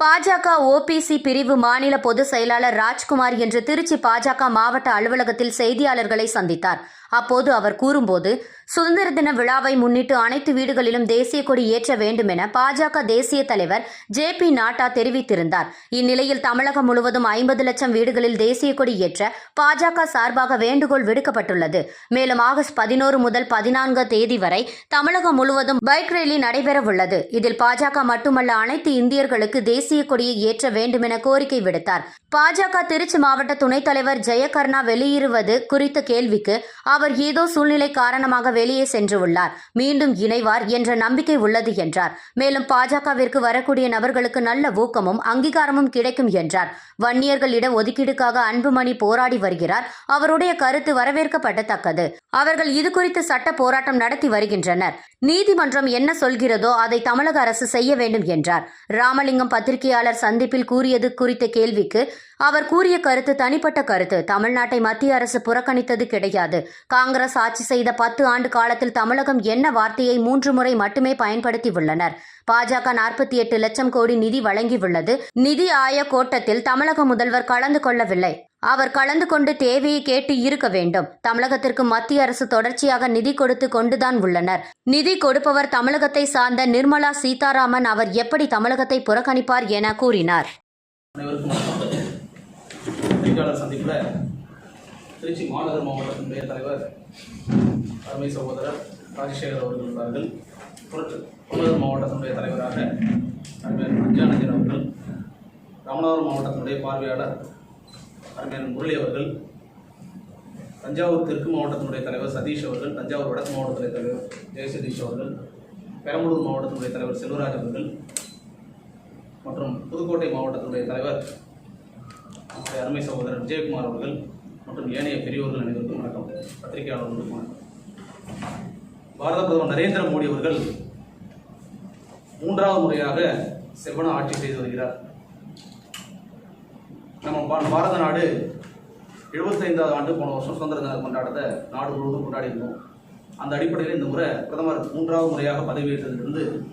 பாஜக ஓபிசி பிரிவு மாநில பொதுச் செயலாளர் ராஜ்குமார் இன்று திருச்சி பாஜக மாவட்ட அலுவலகத்தில் செய்தியாளர்களை சந்தித்தார். அப்போது அவர் கூறும்போது சுதந்திர தின விழாவை முன்னிட்டு அனைத்து வீடுகளிலும் தேசிய கொடி ஏற்ற வேண்டும் என பாஜக தேசிய தலைவர் ஜே பி நாட்டா தெரிவித்திருந்தார். இந்நிலையில் தமிழகம் முழுவதும் ஐம்பது லட்சம் வீடுகளில் தேசிய கொடி ஏற்ற பாஜக சார்பாக வேண்டுகோள் விடுக்கப்பட்டுள்ளது. மேலும் ஆகஸ்ட் பதினோரு முதல் பதினான்கு தேதி வரை தமிழகம் முழுவதும் பைக் ரேலி நடைபெறவுள்ளது இதில் பாஜக மட்டுமல்ல அனைத்து இந்தியர்களுக்கு தேசிய கொடியை ஏற்ற வேண்டும் என கோரிக்கை விடுத்தார். பாஜக திருச்சி மாவட்ட துணைத் தலைவர் ஜெயகர்ணா வெளியிடுவது குறித்த கேள்விக்கு அவர் ஏதோ சூழ்நிலை காரணமாக வெளியே சென்று உள்ளார். மீண்டும் இணைவார் என்ற நம்பிக்கை உள்ளது என்றார். மேலும் பாஜகவிற்கு வரக்கூடிய நபர்களுக்கு நல்ல ஊக்கமும் அங்கீகாரமும் கிடைக்கும் என்றார். வன்னியர்கள் இட ஒதுக்கீடுக்காக அன்புமணி போராடி வருகிறார். அவருடைய கருத்து வரவேற்கப்படத்தக்கது. அவர்கள் இது குறித்து சட்ட போராட்டம் நடத்தி வருகின்றனர். நீதிமன்றம் என்ன சொல்கிறதோ அதை தமிழக அரசு செய்ய வேண்டும் என்றார். ராமலிங்கம் பத்திரிகையாளர் சந்திப்பில் கூறியது குறித்த கேள்விக்கு அவர் கூறிய கருத்து தனிப்பட்ட கருத்து. தமிழ்நாட்டை மத்திய அரசு புறக்கணித்தது கிடையாது. காங்கிரஸ் ஆட்சி செய்த பத்து ஆண்டு காலத்தில் தமிழகம் என்ன வார்த்தையை மூன்று முறை மட்டுமே பயன்படுத்தியுள்ளனர். பாஜக நாற்பத்தி எட்டு லட்சம் கோடி நிதி வழங்கியுள்ளது. நிதி ஆய கோட்டத்தில் தமிழக முதல்வர் கலந்து கொள்ளவில்லை. அவர் கலந்து கொண்டு தேவையை கேட்டு இருக்க வேண்டும். தமிழகத்திற்கு மத்திய அரசு தொடர்ச்சியாக நிதி கொடுத்து கொண்டுதான் உள்ளனர். நிதி கொடுப்பவர் தமிழகத்தை சார்ந்த நிர்மலா சீதாராமன். அவர் எப்படி தமிழகத்தை புறக்கணிப்பார் என கூறினார் அனைவருக்கும் வணக்கம் பத்திரிகையாளர் சந்திப்பில் திருச்சி மாநகர் மாவட்டத்தினுடைய தலைவர் அருமை சகோதரர் ராஜசேகர் அவர்கள் உள்ளார்கள் புரட்சி புறநகர் மாவட்டத்தினுடைய தலைவராக அருமையன் அஞ்சானந்தன் அவர்கள் ராமநாதபுரம் மாவட்டத்தினுடைய பார்வையாளர் அருமையன் முரளி அவர்கள் தஞ்சாவூர் தெற்கு மாவட்டத்தினுடைய தலைவர் சதீஷ் அவர்கள் தஞ்சாவூர் வடக்கு மாவட்டத்தினுடைய தலைவர் ஜெயசதீஷ் அவர்கள் பெரம்பலூர் மாவட்டத்தினுடைய தலைவர் செல்வராஜ் அவர்கள் மற்றும் புதுக்கோட்டை மாவட்டத்தினுடைய தலைவர் அருமை சகோதரர் விஜயகுமார் அவர்கள் மற்றும் ஏனைய பெரியோர்கள் அனைவருக்கும் வணக்கம். பத்திரிகையாளர்களுக்கும் வணக்கம். பாரத பிரதமர் நரேந்திர மோடி அவர்கள் மூன்றாவது முறையாக செவ்வன ஆட்சி செய்து வருகிறார். நம்ம பா- பாரத நாடு எழுபத்தைந்தாவது ஆண்டு போன வருஷம் சுதந்திர தின கொண்டாட்டத்தை நாடு முழுவதும் கொண்டாடி இருந்தோம். அந்த அடிப்படையில் இந்த முறை பிரதமர் மூன்றாவது முறையாக பதவியேற்றதிலிருந்து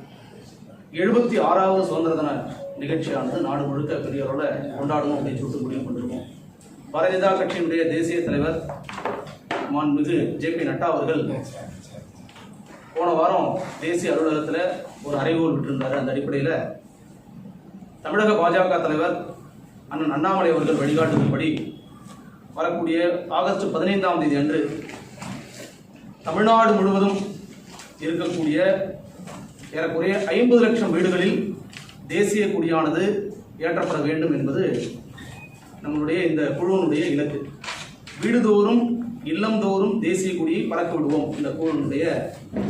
எழுபத்தி ஆறாவது சுதந்திர தின நிகழ்ச்சியானது நாடு முழுக்க பெரிய அளவில் கொண்டாடணும் அப்படின்னு சொல்லிட்டு முடிவு பண்ணிருக்கோம். பாரதிய ஜனதா கட்சியினுடைய தேசிய தலைவர் மாண்புமிகு ஜே பி நட்டா அவர்கள் போன வாரம் தேசிய அலுவலகத்தில் ஒரு அறிவுகள் விட்டிருந்தார். அந்த அடிப்படையில் தமிழக பாஜக தலைவர் அண்ணன் அண்ணாமலை அவர்கள் வழிகாட்டுதல்படி வரக்கூடிய ஆகஸ்ட் பதினைந்தாம் தேதி அன்று தமிழ்நாடு முழுவதும் இருக்கக்கூடிய ஏறக்குறைய ஐம்பது லட்சம் வீடுகளில் தேசிய கொடியானது ஏற்றப்பட வேண்டும் என்பது நம்மளுடைய இந்த குழுவினுடைய இலக்கு. வீடுதோறும் இல்லந்தோறும் தேசிய கொடியை பறக்க விடுவோம். இந்த குழுவினுடைய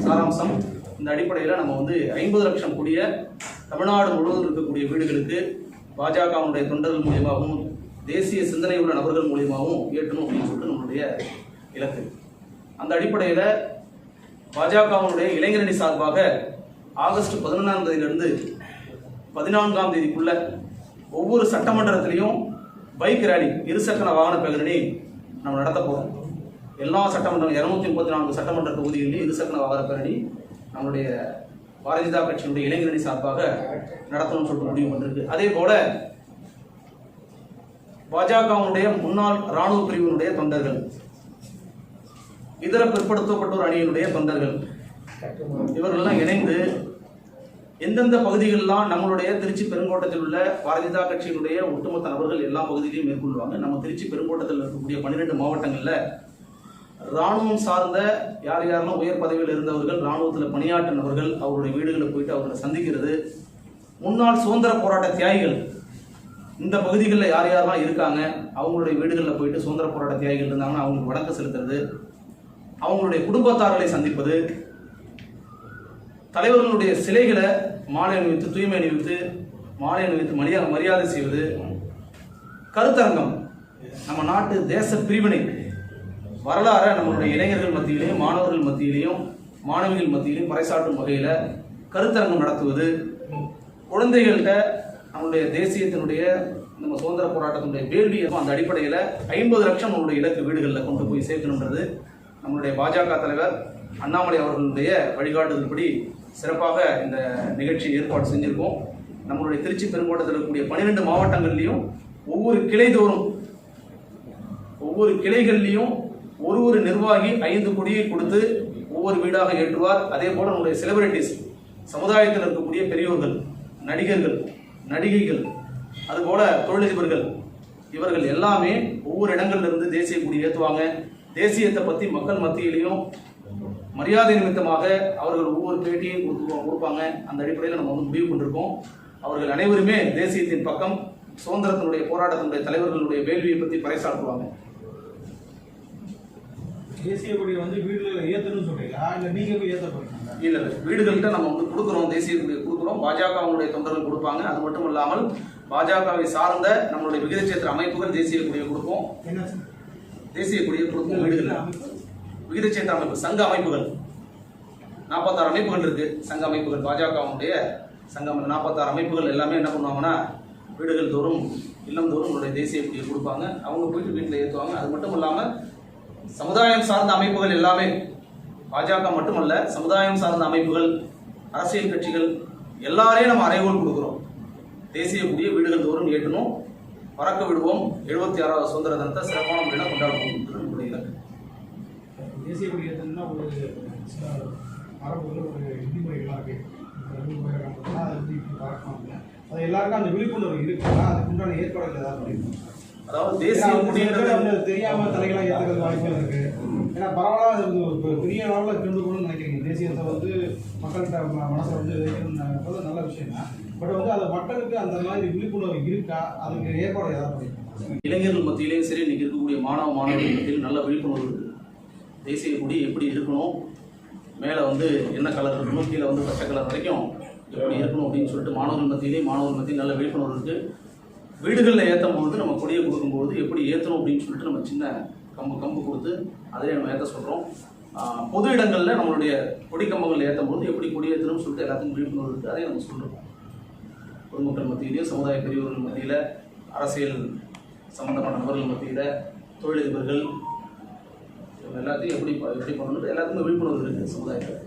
சாராம்சம். இந்த அடிப்படையில் நம்ம வந்து ஐம்பது லட்சம் கொடிய தமிழ்நாடு முழுவதும் இருக்கக்கூடிய வீடுகளுக்கு பாஜகவுடைய தொண்டர்கள் மூலியமாகவும் தேசிய சிந்தனை உள்ள நபர்கள் மூலியமாகவும் ஏற்றணும் அப்படின்னு சொல்லிட்டு நம்மளுடைய இலக்கு. அந்த அடிப்படையில் பாஜகவினுடைய இளைஞரணி சார்பாக ஆகஸ்ட் பதினொன்றாம் தேதியிலிருந்து பதினான்காம் தேதிக்குள்ள ஒவ்வொரு சட்டமன்றத்திலையும் பைக் ரேலி இருசக்கர வாகன பேரணி நம்ம நடத்த போகிறோம் எல்லா சட்டமன்றம் இரநூத்தி முப்பத்தி நான்கு சட்டமன்ற தொகுதிகளிலும் இருசக்கர வாகன பேரணி நம்மளுடைய பாரதிய ஜனதா கட்சியினுடைய இளைஞரணி சார்பாக நடத்தணும்னு சொல்லிட்டு முடிவு பண்ணிருக்கு. அதே போல பாஜகவுடைய முன்னாள் ராணுவ பிரிவினுடைய தொண்டர்கள் இதர பிற்படுத்தப்பட்டோர் அணியினுடைய தொண்டர்கள் இவர்கள்லாம் இணைந்து எந்தெந்த பகுதிகளெல்லாம் நம்மளுடைய திருச்சி பெருங்கோட்டத்தில் உள்ள பாரதிதா கட்சியினுடைய ஒட்டுமொத்த நபர்கள் எல்லா பகுதியிலையும் மேற்கொள்வாங்க. நம்ம திருச்சி பெருங்கோட்டத்தில் இருக்கக்கூடிய பன்னிரெண்டு மாவட்டங்களில் ராணுவம் சார்ந்த யார் யாரெல்லாம் உயர் பதவியில் இருந்தவர்கள் ராணுவத்தில் பணியாற்றினவர்கள் அவருடைய வீடுகளில் போயிட்டு அவர்களை சந்திக்கிறது. முன்னாள் சுதந்திர போராட்ட தியாகிகள் இந்த பகுதிகளில் யார் யாரெல்லாம் இருக்காங்க அவங்களுடைய வீடுகளில் போயிட்டு சுதந்திர போராட்ட தியாகிகள் இருந்தாங்கன்னா அவங்களுக்கு வணக்கம் செலுத்துறது அவங்களுடைய குடும்பத்தார்களை சந்திப்பது தலைவர்களுடைய சிலைகளை மாலை அணிவித்து தூய்மை அணிவித்து மாலை அணிவித்து மரியாதை மரியாதை செய்வது. கருத்தரங்கம். நம்ம நாட்டு தேச பிரிவினை. வரலாறை நம்மளுடைய இளைஞர்கள் மத்தியிலையும் மாணவர்கள் மத்தியிலையும் மாணவிகள் மத்தியிலையும் பறைசாற்றும் வகையில் கருத்தரங்கம் நடத்துவது. குழந்தைகள்கிட்ட நம்மளுடைய தேசியத்தினுடைய நம்ம சுதந்திர போராட்டத்தினுடைய வேள்வியை அந்த அடிப்படையில் ஐம்பது லட்சம் நம்மளுடைய இலக்கு வீடுகளில் கொண்டு போய் சேர்க்கணுன்றது நம்மளுடைய பாஜக தலைவர் அண்ணாமலை அவர்களுடைய வழிகாட்டுதல்படி சிறப்பாக இந்த நிகழ்ச்சியை ஏற்பாடு செஞ்சுருக்கோம். நம்மளுடைய திருச்சி பெருங்கோட்டத்தில் இருக்கக்கூடிய பன்னிரெண்டு மாவட்டங்கள்லையும் ஒவ்வொரு கிளைதோறும் ஒவ்வொரு கிளைகள்லையும் ஒரு ஒரு நிர்வாகி ஐந்து கொடியை கொடுத்து ஒவ்வொரு வீடாக ஏற்றுவார். அதே போல் நம்முடைய செலிபிரிட்டிஸ் சமுதாயத்தில் இருக்கக்கூடிய பெரியோர்கள் நடிகர்கள் நடிகைகள் அதுபோல தொழிலதிபர்கள் இவர்கள் எல்லாமே ஒவ்வொரு இடங்கள்ல இருந்து தேசிய கொடி ஏற்றுவாங்க தேசியத்தை பற்றி மக்கள் மத்தியிலையும் மரியாதை நிமித்தமாக அவர்கள் ஒவ்வொரு பேட்டியும் கொடுத்து- கொடுப்பாங்க. அந்த அடிப்படையில் நம்ம வந்து முடிவு கொண்டிருக்கோம் அவர்கள் அனைவருமே தேசியத்தின் பக்கம் சுதந்திரத்தினுடைய போராட்டத்தினுடைய தலைவர்களுடைய வேள்வியை பற்றி பறைசாற்றுவாங்க. தேசிய கொடி வந்து வீடுல ஏத்தணும்னு சொல்றீங்களா? இல்ல நீங்க போய் போறீங்களா? இல்ல வீடுகள்கிட்ட நம்ம வந்து கொடுக்குறோம் தேசிய கொடியை கொடுக்குறோம். பாஜகவுடைய தொண்டர்கள் கொடுப்பாங்க. அது மட்டும் இல்லாமல் பாஜகவை சார்ந்த நம்மளுடைய விகிதச்சேத்திர அமைப்புகள் தேசிய கொடியை கொடுப்போம். தேசிய கொடியை கொடுப்போம் வீடுகளில். விகிதச்சேத்திர அமைப்பு சங்க அமைப்புகள். நாற்பத்தாறு அமைப்புகள் இருக்கு. சங்க அமைப்புகள் பாஜகவுடைய சங்க நாற்பத்தாறு அமைப்புகள் எல்லாமே என்ன பண்ணுவாங்கன்னா வீடுகள் தோறும் இல்லம் தோறும் உங்களுடைய தேசிய கொடியை கொடுப்பாங்க. அவங்க போயிட்டு வீட்டில் ஏற்றுவாங்க அது மட்டும் இல்லாமல் சமுதாயம் சார்ந்த அமைப்புகள் எல்லாமே பாஜக மட்டுமல்ல சமுதாயம் சார்ந்த அமைப்புகள் அரசியல் கட்சிகள் எல்லாரையும் நம்ம அறைகோல் கொடுக்குறோம். தேசிய கொடியை வீடுகள் தோறும் ஏற்றணும். பறக்க விடுவோம். எழுபத்தி ஆறாவது சுதந்திர தினத்தை சிறப்பான முறையில் கொண்டாடுவோம் என்று இலக்கு தேசிய கொடி ஏத்தணும்னா ஒரு மரபுகள் ஒரு விதிமுறை காரணமா அதை பறக்கணும் அது எல்லாருக்கும் அந்த விழிப்புணர்வு இருக்குன்னா அதுக்கு உண்டான ஏற்பாடுகள் ஏதாவது பண்ணிருக்கோம்? அதாவது தேசிய கொடின்றது தெரியாம தலைகளாக ஏற்றுக்கிறது வாய்ப்புகள் இருக்கு. ஏன்னா பரவலாக அது ஒரு பெ- பெரிய அளவில் கொண்டு போகணும்னு நினைக்கிறீங்க. தேசியத்தை வந்து மக்கள்கிட்ட ம- மனசுல வந்து விதைக்கணும்ன்றது நல்ல விஷயம் தான் பட் வந்து அது மக்களுக்கு அந்த மாதிரி விழிப்புணர்வு இருக்கா? அதுக்கு ஏற்பாடு ஏதாவது பண்ணிருக்கோம் இளைஞர்கள் மத்தியிலேயும் சரி இன்னைக்கு இருக்கக்கூடிய மாணவ மாணவர்கள் மத்தியில் நல்ல விழிப்புணர்வு இருக்கு தேசிய கொடி எப்படி இருக்கணும்? மேலே வந்து என்ன கலர் இருக்கணும்? கீழே வந்து பச்சை கலர் வரைக்கும் எப்படி இருக்கணும் அப்படின்னு சொல்லிட்டு மாணவர்கள் மத்தியிலேயே மாணவர்கள் மத்தியில் நல்ல விழிப்புணர்வு இருக்குது வீடுகளில் ஏற்றும் போது நம்ம கொடியை கொடுக்கும்போது எப்படி ஏற்றணும் அப்படின்னு சொல்லிட்டு நம்ம சின்ன கம்பு கம்பு கொடுத்து அதிலே நம்ம ஏற்ற சொல்கிறோம் பொது இடங்களில் நம்மளுடைய கொடி கம்பங்கள் ஏற்றும் போது எப்படி கொடி ஏற்றணும்னு சொல்லிட்டு எல்லாத்துக்கும் விழிப்புணர்வு இருக்குது அதையும் நம்ம சொல்கிறோம் பொதுமக்கள் மத்தியிலையும் சமுதாய பெரியவர்கள் மத்தியில் அரசியல் சம்பந்தமான நபர்கள் மத்தியில் தொழிலதிபர்கள் எல்லாத்தையும் எப்படி எப்படி பண்ணணும் எல்லாத்துக்குமே விழிப்புணர்வு இருக்குது சமுதாயத்தில்.